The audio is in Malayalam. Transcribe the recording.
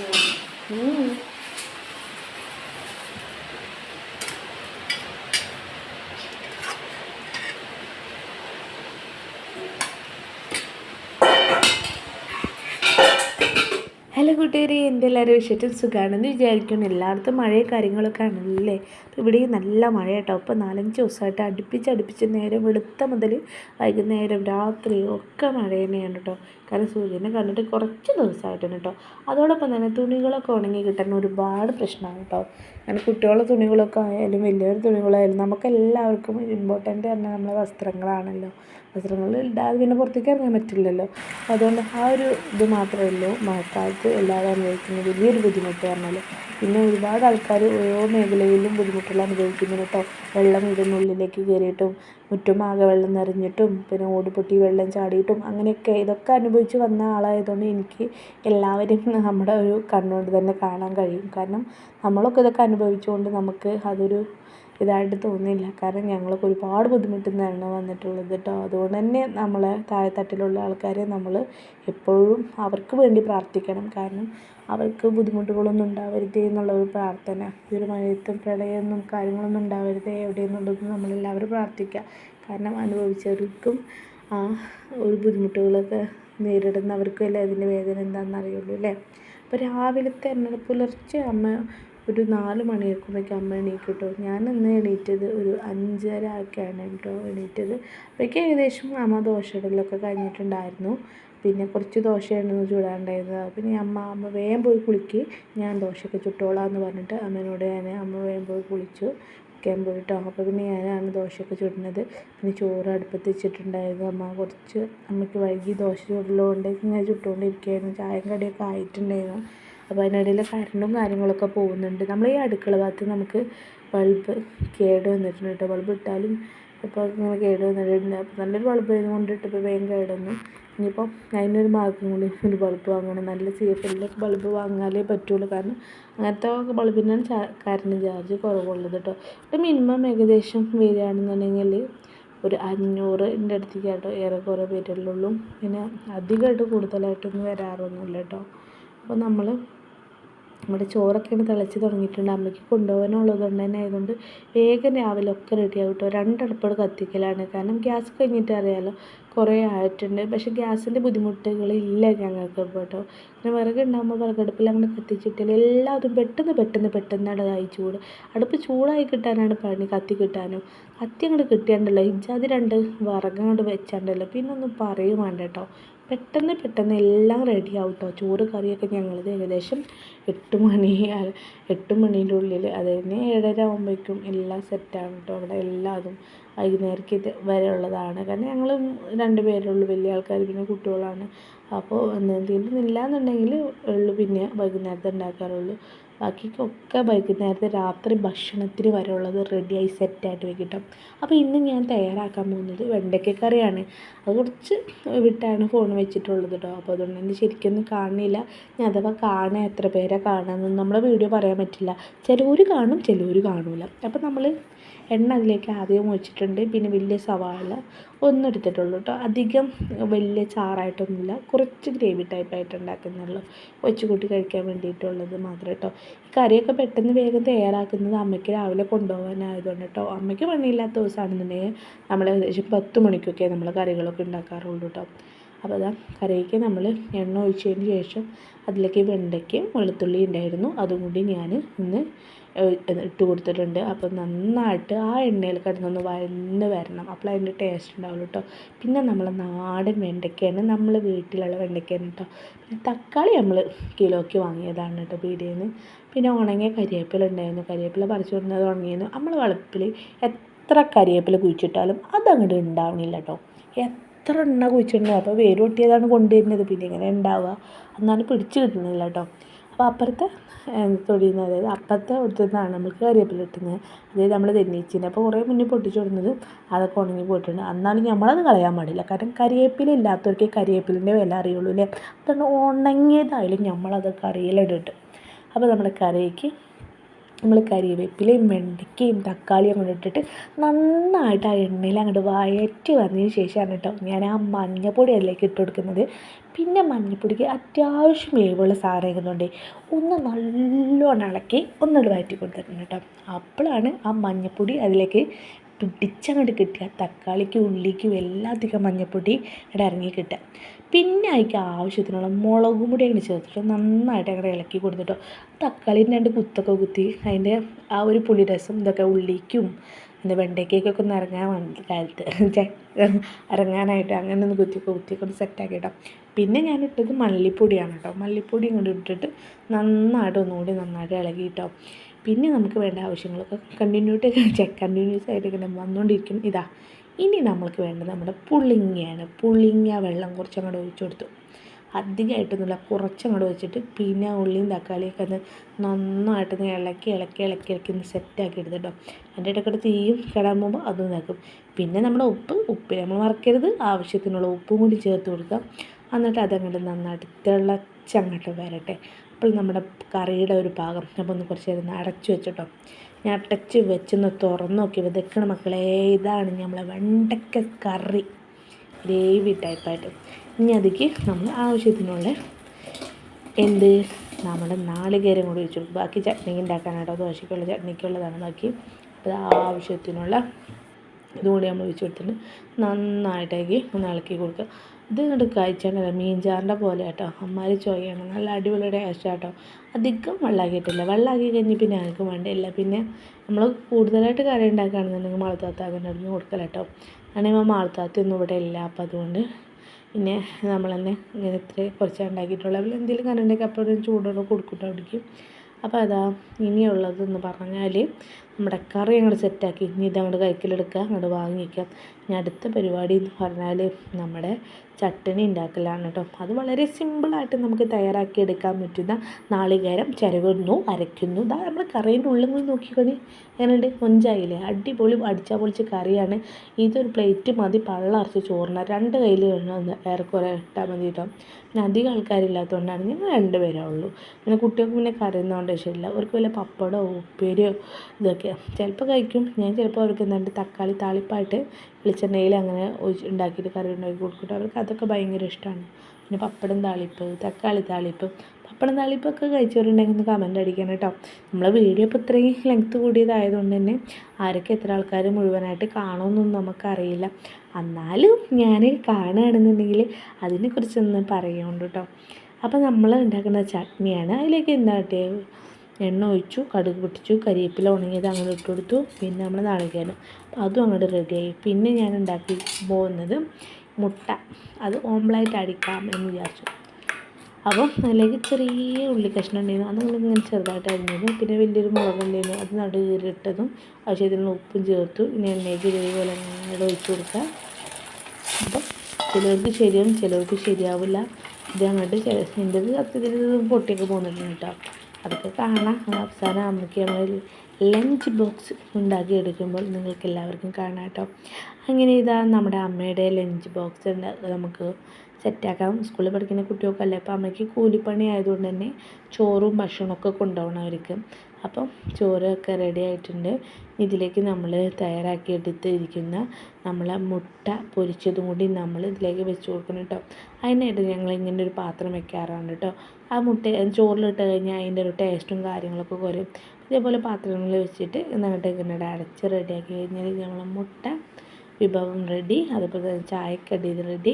Hum. കൂട്ടുകാരെ വിശേഷം സുഖമാണെന്ന് വിചാരിക്കുന്നു. എല്ലായിടത്തും മഴയും കാര്യങ്ങളൊക്കെ ആണല്ലേ? അപ്പോൾ ഇവിടെ നല്ല മഴ കേട്ടോ ഇപ്പോൾ നാലഞ്ച് ദിവസമായിട്ട് അടുപ്പിച്ച് അടുപ്പിച്ച് നേരം വെളുത്ത മുതൽ വൈകുന്നേരം രാത്രി ഒക്കെ മഴ തന്നെയാണ് കേട്ടോ. കാരണം സൂര്യനെ കണ്ടിട്ട് കുറച്ച് ദിവസമായിട്ടാണ് കേട്ടോ. അതോടൊപ്പം തന്നെ തുണികളൊക്കെ ഉണങ്ങി കിട്ടാൻ ഒരുപാട് പ്രശ്നമാണ് കേട്ടോ. കാരണം കുട്ടികളുടെ തുണികളൊക്കെ ആയാലും വലിയൊരു തുണികളായാലും നമുക്കെല്ലാവർക്കും ഇമ്പോർട്ടന്റ് തന്നെ നമ്മളെ വസ്ത്രങ്ങളാണല്ലോ. വസ്ത്രങ്ങൾ ഇടാതെ പിന്നെ പുറത്തേക്ക് ഇറങ്ങാൻ പറ്റില്ലല്ലോ. അതുകൊണ്ട് ആ ഒരു ഇത് മാത്രമേ ഉള്ളൂ. മഴക്കാലത്ത് എല്ലാവരും അനുഭവിക്കുന്ന വലിയൊരു ബുദ്ധിമുട്ട് പറഞ്ഞാൽ പിന്നെ ഒരുപാട് ആൾക്കാർ ഓരോ മേഖലയിലും ബുദ്ധിമുട്ടുകൾ അനുഭവിക്കുന്നുണ്ട് കേട്ടോ. വെള്ളം വീടിനുള്ളിലേക്ക് കയറിയിട്ടും മുറ്റും ആകെ വെള്ളം നിറഞ്ഞിട്ടും പിന്നെ ഓട് പൊട്ടി വെള്ളം ചാടിയിട്ടും അങ്ങനെയൊക്കെ ഇതൊക്കെ അനുഭവിച്ച് വന്ന ആളായതുകൊണ്ട് എനിക്ക് എല്ലാവരും നമ്മുടെ ഒരു കണ്ണുകൊണ്ട് തന്നെ കാണാൻ കഴിയും. കാരണം നമ്മളൊക്കെ ഇതൊക്കെ അനുഭവിച്ചുകൊണ്ട് നമുക്ക് അതൊരു ഇതായിട്ട് തോന്നിയില്ല. കാരണം ഞങ്ങൾക്ക് ഒരുപാട് ബുദ്ധിമുട്ടുന്നതാണ് വന്നിട്ടുള്ളത് കേട്ടോ അതുകൊണ്ട് തന്നെ നമ്മളെ താഴെത്തട്ടിലുള്ള ആൾക്കാരെ നമ്മൾ എപ്പോഴും അവർക്ക് വേണ്ടി പ്രാർത്ഥിക്കണം. കാരണം അവർക്ക് ബുദ്ധിമുട്ടുകളൊന്നും ഉണ്ടാവരുത് എന്നുള്ള ഒരു പ്രാർത്ഥന. ഒരു മഴയത്തും പ്രളയമൊന്നും കാര്യങ്ങളൊന്നും ഉണ്ടാവരുതേ എവിടെയെന്നുള്ളത് നമ്മളെല്ലാവരും പ്രാർത്ഥിക്കുക കാരണം അനുഭവിച്ചവർക്കും ആ ഒരു ബുദ്ധിമുട്ടുകളൊക്കെ നേരിടുന്നവർക്കും അല്ലേ അതിന്റെ വേദന എന്താണെന്ന് അറിയുള്ളൂ അല്ലേ? അപ്പോൾ രാവിലെ തെരഞ്ഞെടുപ്പ് പുലർച്ചെ അമ്മ ഒരു നാല് മണിയൊക്കെ അമ്മ എണീക്കും ഞാൻ ഇന്ന് എണീറ്റത് ഒരു അഞ്ചര ഒക്കെയാണ് കേട്ടോ എണീറ്റത്. അപ്പോഴേക്കും ഏകദേശം അമ്മ ദോശ ഇടലൊക്കെ കഴിഞ്ഞിട്ടുണ്ടായിരുന്നു. പിന്നെ കുറച്ച് ദോശയാണ് അപ്പം പിന്നെ അമ്മ അമ്മ വേഗം പോയി കുളിക്ക്. ഞാൻ ദോശയൊക്കെ ചുട്ടോളാം എന്ന് പറഞ്ഞിട്ട് അമ്മേനോട് ഞാൻ അമ്മ വേഗം പോയി കുളിച്ചു. കുളിക്കാൻ പോയിട്ടോ. അപ്പോൾ പിന്നെ ഞാനാണ് ദോശയൊക്കെ ചുടുന്നത്. പിന്നെ ചോറ് അടുപ്പത്ത് വെച്ചിട്ടുണ്ടായിരുന്നു അമ്മ. കുറച്ച് അമ്മയ്ക്ക് വൈകി ദോശ ചുടലുകൊണ്ട് ഇങ്ങനെ ചുട്ടുകൊണ്ടിരിക്കുകയായിരുന്നു. ചായയും കടിയൊക്കെ ആയിട്ടുണ്ടായിരുന്നു. അപ്പോൾ അതിനിടയിൽ കറണ്ടും കാര്യങ്ങളൊക്കെ പോകുന്നുണ്ട്. നമ്മൾ ഈ അടുക്കള ഭാഗത്ത് നമുക്ക് ബൾബ് കേട് വന്നിട്ടുണ്ട് കേട്ടോ. ബൾബ് ഇട്ടാലും ഇപ്പോൾ ഇങ്ങനെ കേട് വന്നിട്ടുണ്ട്. അപ്പോൾ നല്ലൊരു ബൾബ് കൊണ്ടിട്ട് ഇട്ടപ്പോൾ വേഗം കേടൊന്നും. ഇനിയിപ്പോൾ അതിനൊരു മാർഗം കൂടി ഒരു ബൾബ് വാങ്ങണം. നല്ല സേഫ് എല്ലിന്റെ ബൾബ് വാങ്ങാലേ പറ്റുള്ളൂ. കാരണം അങ്ങനത്തെ ബൾബിനാണ് കറണ്ട് ചാർജ് കുറവുള്ളത് കേട്ടോ. ഇത് മിനിമം ഏകദേശം വരികയാണെന്നുണ്ടെങ്കിൽ ഒരു അഞ്ഞൂറിന്റെ അടുത്തേക്ക് കേട്ടോ കുറേ വരുള്ളൂ പിന്നെ അധികമായിട്ട് കൂടുതലായിട്ടൊന്നും വരാറൊന്നുമില്ല കേട്ടോ. അപ്പോൾ നമ്മൾ നമ്മുടെ ചോറൊക്കെയാണ് തിളച്ച് തുടങ്ങിയിട്ടുണ്ട്. അമ്മയ്ക്ക് കൊണ്ടുപോകാനുള്ളത് കൊണ്ട് തന്നെ ആയതുകൊണ്ട് വേഗം രാവിലെ ഒക്കെ റെഡി ആവും കേട്ടോ രണ്ടടുപ്പുകൾ കത്തിക്കലാണ്. കാരണം ഗ്യാസ് കഴിഞ്ഞിട്ട് അറിയാമല്ലോ കുറേ ആയിട്ടുണ്ട്. പക്ഷേ ഗ്യാസിന്റെ ബുദ്ധിമുട്ടുകളില്ല ഞങ്ങൾക്ക് ഇപ്പോൾ കേട്ടോ പിന്നെ വിറകുണ്ടാകുമ്പോൾ വിറകടുപ്പിൽ അങ്ങനെ കത്തിച്ചിട്ടില്ല. എല്ലാതും പെട്ടെന്ന് പെട്ടെന്ന് പെട്ടെന്നാണ് ആയി ചൂട്. അടുപ്പ് ചൂടായി കിട്ടാനാണ് പണി കത്തി കിട്ടാനും. കത്തി അങ്ങോട്ട് കിട്ടിയാണ്ടല്ലോ. ഇജാതി രണ്ട് വിറകങ്ങോട്ട് വെച്ചാണ്ടല്ലോ. പിന്നെ ഒന്നും പറയുവാണ്ട് വേണ്ട കേട്ടോ പെട്ടെന്ന് പെട്ടെന്ന് എല്ലാം റെഡി ആവും കേട്ടോ ചോറ് കറിയൊക്കെ ഞങ്ങളത് ഏകദേശം എട്ട് മണി എട്ട് മണീന്റെ ഉള്ളിൽ അത് തന്നെ ഏഴര ആകുമ്പോഴേക്കും എല്ലാം സെറ്റാണ് കേട്ടോ അവിടെ എല്ലാതും വൈകുന്നേരത്തേക്ക് ഇത് വരെ ഉള്ളതാണ്. കാരണം ഞങ്ങൾ രണ്ട് പേരുള്ളൂ വലിയ ആൾക്കാർ പിന്നെ കുട്ടികളാണ്. അപ്പോൾ എന്തെങ്കിലും ഇല്ല എന്നുണ്ടെങ്കിൽ ഉള്ളു. പിന്നെ വൈകുന്നേരത്തെ ഉണ്ടാക്കാറുള്ളൂ. ബാക്കിയൊക്കെ വൈകുന്നേരത്തെ രാത്രി ഭക്ഷണത്തിന് വരെ ഉള്ളത് റെഡിയായി സെറ്റായിട്ട് വെക്കും അപ്പോൾ ഇന്ന് ഞാൻ തയ്യാറാക്കാൻ പോകുന്നത് വെണ്ടയ്ക്ക കറിയാണ്. അത് കുറച്ച് വിട്ടാണ് ഫോൺ വെച്ചിട്ടുള്ളത് കേട്ടോ അപ്പോൾ അതുകൊണ്ട് തന്നെ ശരിക്കൊന്നും കാണുന്നില്ല ഞാൻ അഥവാ കാണുക എത്ര പേരെ കാണുകയെന്നൊന്നും നമ്മളെ വീഡിയോ പറയാൻ പറ്റില്ല. ചിലവർ കാണും ചിലവർ കാണില്ല അപ്പോൾ നമ്മൾ എണ്ണ അതിലേക്ക് ആദ്യം ഒഴിച്ചിട്ടുണ്ട്. പിന്നെ വലിയ സവാള ഒന്നും എടുത്തിട്ടുള്ളൂ കേട്ടോ അധികം വലിയ ചാറായിട്ടൊന്നുമില്ല. കുറച്ച് ഗ്രേവി ടൈപ്പായിട്ട് ഉണ്ടാക്കുന്നുള്ളൂ. കൊച്ചു കൂട്ടി കഴിക്കാൻ വേണ്ടിയിട്ടുള്ളത് മാത്രം കേട്ടോ ഈ കറിയൊക്കെ പെട്ടെന്ന് വേഗം തയ്യാറാക്കുന്നത് അമ്മയ്ക്ക് രാവിലെ കൊണ്ടുപോകാനായതുകൊണ്ട് കേട്ടോ അമ്മയ്ക്ക് പണിയില്ലാത്ത ദിവസമാണെന്നുണ്ടെങ്കിൽ നമ്മൾ ഏകദേശം പത്ത് മണിക്കൊക്കെ നമ്മൾ കറികളൊക്കെ ഉണ്ടാക്കാറുള്ളൂ കേട്ടോ അപ്പോൾ അതാ കറിക്ക് നമ്മൾ എണ്ണ ഒഴിച്ചതിന് ശേഷം അതിലേക്ക് വെണ്ടയ്ക്കും വെളുത്തുള്ളി ഉണ്ടായിരുന്നു. അതും കൂടി ഞാൻ ഒന്ന് ഇട്ട് കൊടുത്തിട്ടുണ്ട്. അപ്പോൾ നന്നായിട്ട് ആ എണ്ണയിൽ കിടന്നൊന്ന് വഴന്ന് വരണം. അപ്പോൾ അതിന്റെ ടേസ്റ്റ് ഉണ്ടാവുള്ളൂ കേട്ടോ പിന്നെ നമ്മൾ നാടൻ വെണ്ടയ്ക്കയാണ് നമ്മൾ വീട്ടിലുള്ള വെണ്ടയ്ക്കയാണ് കേട്ടോ പിന്നെ തക്കാളി നമ്മൾ കിലോയ്ക്ക് വാങ്ങിയതാണ് കേട്ടോ പീടികയിൽ നിന്ന് പിന്നെ ഉണങ്ങിയ കരിവേപ്പില ഉണ്ടായിരുന്നു. കരിവേപ്പില പറിച്ചു കൊടുക്കുന്നത് ഉണങ്ങിയിരുന്നു. നമ്മൾ വളപ്പിൽ എത്ര കരിവേപ്പില കുഴിച്ചിട്ടാലും അതങ്ങോട്ട് ഉണ്ടാവണില്ല കേട്ടോ എത്ര എണ്ണ കുഴിച്ചിട്ടുണ്ടോ? അപ്പോൾ വേര് പൊട്ടിയതാണ് കൊണ്ടുവരുന്നത്. പിന്നെ ഇങ്ങനെ ഉണ്ടാവുക എന്നാലും പിടിച്ച് കിട്ടുന്നില്ല കേട്ടോ അപ്പോൾ അപ്പുറത്തെ തൊടിയിൽ അതായത് അപ്പുറത്തെ അടുത്തുനിന്നാണ് നമുക്ക് കറിവേപ്പില കിട്ടുന്നത് അതായത് നമ്മൾ തെന്നിച്ചിന് അപ്പോൾ കുറേ മുന്നേ പൊട്ടിച്ചു കൊടുക്കുന്നത് അതൊക്കെ ഉണങ്ങി പോയിട്ടുണ്ട്. എന്നാലും നമ്മളത് കളയാൻ പാടില്ല. കാരണം കരിവേപ്പില ഇല്ലാത്തവർക്ക് കരിവേപ്പിലിന്റെ വില അറിയുള്ളൂ അല്ലേ അതുകൊണ്ട് ഉണങ്ങിയതായാലും നമ്മളത് കറിയിലിട്ടിട്ട് അപ്പോൾ നമ്മുടെ കറിക്ക് നമ്മൾ കരിവേപ്പിലയും വെണ്ടയ്ക്കയും തക്കാളിയും കൂടെ ഇട്ടിട്ട് നന്നായിട്ട് ആ എണ്ണയിൽ അങ്ങോട്ട് വഴറ്റി വന്നതിന് ശേഷമാണ് കേട്ടോ ഞാൻ ആ മഞ്ഞപ്പൊടി അതിലേക്ക് ഇട്ട് കൊടുക്കുന്നത്. പിന്നെ മഞ്ഞൾപ്പൊടിക്ക് അത്യാവശ്യം വേവുള്ള സാധനം ഒന്ന് നല്ലോണം ഇളക്കി ഒന്നുകൂടി വഴറ്റി കൊടുത്തിട്ടുണ്ട് കേട്ടോ. അപ്പോഴാണ് ആ മഞ്ഞൾപ്പൊടി അതിലേക്ക് പിടിച്ചങ്ങോട്ട് കിട്ടുക. തക്കാളിക്കും ഉള്ളിക്കും എല്ലാത്തിക്കും മഞ്ഞൾപ്പൊടി ഇവിടെ ഇറങ്ങി കിട്ടുക. പിന്നെ അതിക്ക് ആവശ്യത്തിനുള്ള മുളകും പൊടി അങ്ങോട്ട് ചേർത്തിട്ട് നന്നായിട്ട് അങ്ങോട്ട് ഇളക്കി കൊടുത്തിട്ടോ. തക്കാളിന്റെ രണ്ട് കുത്തൊക്കെ കുത്തി അതിന്റെ ആ ഒരു പുളി രസം ഇതൊക്കെ ഉള്ളിക്കും പിന്നെ വെണ്ടയ്ക്കൊക്കെ ഒന്ന് ഇറങ്ങാൻ വേണ്ടി കാലത്ത്. ഇറങ്ങാനായിട്ട് അങ്ങനെ ഒന്ന് കുത്തി കുത്തിയൊക്കെ ഒന്ന് സെറ്റാക്കി കേട്ടോ പിന്നെ ഞാൻ ഇട്ടത് മല്ലിപ്പൊടിയാണ് കേട്ടോ മല്ലിപ്പൊടി ഇങ്ങോട്ട് ഇട്ടിട്ട് നന്നായിട്ട് ഒന്നുകൂടി നന്നായിട്ട് ഇളകി കേട്ടോ പിന്നെ നമുക്ക് വേണ്ട ആവശ്യങ്ങളൊക്കെ കണ്ടിന്യൂട്ട് കണ്ടിന്യൂസ് ആയിട്ട് ഇങ്ങനെ വന്നുകൊണ്ടിരിക്കും ഇതാ ഇനി നമ്മൾക്ക് വേണ്ടത് നമ്മുടെ പുളിങ്ങയാണ്. പുളിങ്ങ വെള്ളം കുറച്ച് അങ്ങോട്ട് ഒഴിച്ചു കൊടുത്തു. അധികമായിട്ടൊന്നുമില്ല കുറച്ചങ്ങോട്ട് വെച്ചിട്ട് പിന്നെ ഉള്ളിയും തക്കാളിയൊക്കെ ഒന്ന് നന്നായിട്ട് ഒന്ന് ഇളക്കി ഇളക്കി ഇളക്കി ഇളക്കി ഒന്ന് സെറ്റാക്കി എടുത്തിട്ടോ അതിന്റെ ഇടയ്ക്കിടെ തീയും കിടാൻ പോകുമ്പോൾ അതും ഇതാക്കും. പിന്നെ നമ്മുടെ ഉപ്പ് ഉപ്പ് നമ്മൾ മറക്കരുത്. ആവശ്യത്തിനുള്ള ഉപ്പും കൂടി ചേർത്ത് കൊടുക്കുക എന്നിട്ട് അതങ്ങോട്ട് നന്നായിട്ട് തിളച്ചങ്ങോട്ട് വരട്ടെ. അപ്പോൾ നമ്മുടെ കറിയുടെ ഒരു പാകം അപ്പോൾ ഒന്ന് കുറച്ച് നേരം അടച്ചു വെച്ചിട്ടോ. ഞാൻ അടച്ച് വെച്ചൊന്ന് തുറന്ന് നോക്കി വിതക്കണ മക്കളെ ഇതാണ് നമ്മളെ വെണ്ടക്ക കറി. ഗ്രേവി ടൈപ്പായിട്ട്. ഇനി അതിക്ക് നമ്മൾ ആവശ്യത്തിനുള്ള എന്ത്? നമ്മുടെ നാളികേരം കൂടി വെച്ചു ബാക്കി ചട്നി ഉണ്ടാക്കാനായിട്ടോ? ദോശയ്ക്കുള്ള ചട്നിക്കുള്ളതാണ്. ബാക്കി അത് ആവശ്യത്തിനുള്ള ഇതുകൂടി നമ്മൾ വെച്ച് കൊടുത്തിട്ട് നന്നായിട്ടേക്ക് ഒന്ന് ഇളക്കി കൊടുക്കുക. ഇത് ഇങ്ങോട്ട് മീൻ മീൻചാറിന്റെ പോലെ കേട്ടോ അമ്മാരി ചോയാണ് നല്ല അടിപൊളി ടേസ്റ്റ് കേട്ടോ അധികം വെള്ളമാക്കിയിട്ടില്ല വെള്ളമാക്കി കഴിഞ്ഞ് പിന്നെ ആർക്കും വേണ്ടിയില്ല. പിന്നെ നമ്മൾ കൂടുതലായിട്ട് കറി ഉണ്ടാക്കുകയാണെന്നുണ്ടെങ്കിൽ മാളത്താത്താക്കാൻ അടിഞ്ഞ് കൊടുക്കല കേട്ടോ ആണെങ്കിൽ മാളത്താത്തൊന്നും ഇവിടെ ഇല്ല. അപ്പം അതുകൊണ്ട് പിന്നെ നമ്മൾ തന്നെ ഇങ്ങനെ ഇത്ര കുറച്ച് ഉണ്ടാക്കിയിട്ടുള്ളൂ. അവർ എന്തെങ്കിലും കറി ഉണ്ടാക്കി അപ്പോൾ ചൂടോടെ കൊടുക്കും അവിടേക്ക്. അപ്പോൾ അതാ ഇനിയുള്ളതെന്ന് പറഞ്ഞാൽ നമ്മുടെ കറി അങ്ങോട്ട് സെറ്റാക്കി ഇനി ഇത് ഇതങ്ങോട്ട് കൈക്കിലെടുക്കുക അങ്ങോട്ട് വാങ്ങിക്കാം ഇനി അടുത്ത പരിപാടി എന്ന് പറഞ്ഞാൽ നമ്മുടെ ചട്ടണി ഉണ്ടാക്കലാണ് കേട്ടോ അത് വളരെ സിമ്പിളായിട്ട് നമുക്ക് തയ്യാറാക്കി എടുക്കാൻ പറ്റുന്ന നാളികേരം ചിരവുന്നു അരയ്ക്കുന്നു. ഇതാ നമ്മൾ കറീന്റെ ഉള്ളിൽ നോക്കിക്കോണി എങ്ങനെയുണ്ട്? മൊഞ്ചായില്ലേ? അടിപൊളി അടിച്ചാൽ പൊളിച്ച കറിയാണ്. ഇതൊരു പ്ലേറ്റ് മതി. പള്ളറച്ച് ചോറിന. രണ്ട് കയ്യിൽ ഏറെക്കുറെ ഇട്ടാൽ മതി കേട്ടോ പിന്നെ അധികം ആൾക്കാരില്ലാത്തതുകൊണ്ടാണ് ഞങ്ങൾ രണ്ട് പേരേ ഉള്ളൂ. പിന്നെ കുട്ടികൾക്ക് പിന്നെ കറിയുന്നതുകൊണ്ട് ശരിയില്ല. അവർക്ക് വല്ല പപ്പടമോ ഉപ്പേരിയോ ഇതൊക്കെ. ചിലപ്പോൾ കഴിക്കും. ഞാൻ ചിലപ്പോൾ അവർക്ക് എന്താണ്ട് തക്കാളി താളിപ്പായിട്ട് വെളിച്ചെണ്ണയിൽ അങ്ങനെ ഉണ്ടാക്കിയിട്ട് കറി ഉണ്ടാക്കി കൊടുക്കും അവർക്ക് അതൊക്കെ ഭയങ്കര ഇഷ്ടമാണ് പിന്നെ പപ്പടം താളിപ്പ് തക്കാളി താളിപ്പ്. പപ്പടം താളിപ്പൊക്കെ കഴിച്ചവരുണ്ടെങ്കിൽ ഒന്ന് കമന്റ് അടിക്കണം കേട്ടോ. നമ്മളെ വീഡിയോ ഇപ്പോൾ ഇത്രയും ലെങ്ത്ത് കൂടിയതായതുകൊണ്ട് തന്നെ ആരൊക്കെ എത്ര ആൾക്കാർ മുഴുവനായിട്ട് കാണുമെന്നൊന്നും നമുക്കറിയില്ല. എന്നാലും ഞാൻ കാണുകയാണെന്നുണ്ടെങ്കിൽ അതിനെക്കുറിച്ചൊന്ന് പറയുന്നുണ്ട് കേട്ടോ. അപ്പോൾ നമ്മൾ ഉണ്ടാക്കുന്ന ചട്നിയാണ്. അതിലേക്ക് എന്താ എണ്ണ ഒഴിച്ചു കടുക് പൊട്ടിച്ചു കരിവേപ്പില ഉണങ്ങിയത് അങ്ങോട്ട് ഇട്ട് കൊടുത്തു. പിന്നെ നമ്മൾ നാളികേരം. അപ്പോൾ അതും അങ്ങോട്ട് റെഡിയായി പിന്നെ ഞാൻ ഉണ്ടാക്കി പോകുന്നത് മുട്ട. അത് ഓംപ്ലേറ്റ് അടിക്കാം എന്ന് വിചാരിച്ചു. അപ്പോൾ അതിലേക്ക് ചെറിയ ഉള്ളി കഷ്ണം ഉണ്ടായിരുന്നു. അത് ഇങ്ങനെ ചെറുതായിട്ട് അരിഞ്ഞത് പിന്നെ വലിയൊരു മുളക് ഉണ്ടായിരുന്നു. അത് നടുകിട്ടതും ആവശ്യത്തിന് ഉപ്പും ചേർത്തു. പിന്നെ എണ്ണയ്ക്ക് ഇതേപോലെ അങ്ങോട്ട് ഒഴിച്ച് കൊടുക്കുക അപ്പം ചിലർക്ക് ശരിയാവും ചിലർക്ക് ശരിയാവില്ല. ഇത് അങ്ങോട്ട് ചില എന്റെ സത്യത്തിൽ പൊട്ടിയൊക്കെ പോകുന്നുണ്ട് കേട്ടോ. അതൊക്കെ കാണാം. അവസാനം അമ്മയ്ക്ക് നമ്മൾ ലഞ്ച് ബോക്സ് ഉണ്ടാക്കി എടുക്കുമ്പോൾ നിങ്ങൾക്ക് എല്ലാവർക്കും കാണാം കേട്ടോ. അങ്ങനെ ഇതാ നമ്മുടെ അമ്മയുടെ ലഞ്ച് ബോക്സ് നമുക്ക് സെറ്റാക്കാം സ്കൂളിൽ പഠിക്കുന്ന കുട്ടികൾക്കല്ലേ? അപ്പോൾ അമ്മയ്ക്ക് കൂലിപ്പണി ആയതുകൊണ്ട് തന്നെ ചോറും ഭക്ഷണമൊക്കെ കൊണ്ടുപോകണം അവർക്ക്. അപ്പം ചോറൊക്കെ റെഡി ആയിട്ടുണ്ട്. ഇതിലേക്ക് നമ്മൾ തയ്യാറാക്കി എടുത്തിരിക്കുന്ന നമ്മളെ മുട്ട പൊരിച്ചതും കൂടി നമ്മൾ ഇതിലേക്ക് വെച്ച് കൊടുക്കണം കേട്ടോ അതിനായിട്ട് ഞങ്ങൾ ഇങ്ങനെ ഒരു പാത്രം വെക്കാറാണ് കേട്ടോ ആ മുട്ട ചോറിലിട്ട് കഴിഞ്ഞാൽ അതിന്റെ ഒരു ടേസ്റ്റും കാര്യങ്ങളൊക്കെ കുറയും. ഇതേപോലെ പാത്രങ്ങളിൽ വെച്ചിട്ട് എന്നിട്ട് ഇങ്ങനെ അടച്ച് റെഡിയാക്കി കഴിഞ്ഞാൽ നമ്മൾ മുട്ട വിഭവം റെഡി അതുപോലെ തന്നെ ചായക്കടി റെഡി